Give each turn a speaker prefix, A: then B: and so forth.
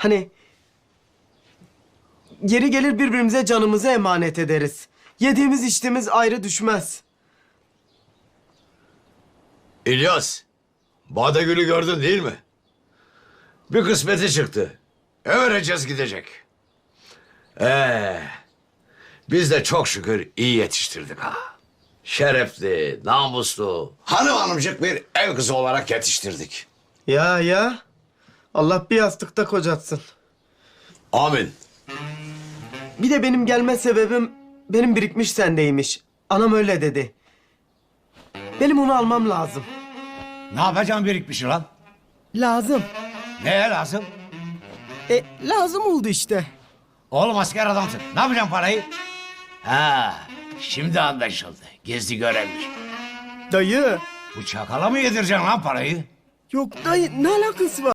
A: Hani geri gelir birbirimize canımızı emanet ederiz. Yediğimiz içtiğimiz ayrı düşmez.
B: İlyas, Badegül'ü gördün değil mi? Bir kısmeti çıktı. Öğreneceğiz gidecek. Ee, biz de çok şükür iyi yetiştirdik ha. Şerefli, namuslu, hanım hanımcık bir ev kızı olarak yetiştirdik.
A: Ya ya. Allah bir yastıkta kocatsın.
B: Amin.
A: Bir de benim gelme sebebim benim birikmiş sendeymiş. Anam öyle dedi. Benim onu almam lazım.
C: Ne yapacaksın birikmişi lan?
A: Lazım.
C: Neye lazım?
A: E lazım oldu işte.
C: Oğlum asker adamsın. Ne yapacaksın parayı? Ha, şimdi anlaşıldı. Gizli görevmiş.
A: Dayı.
C: Bu çakala mı yedireceksin lan parayı?
A: Yok dayı ne alakası var?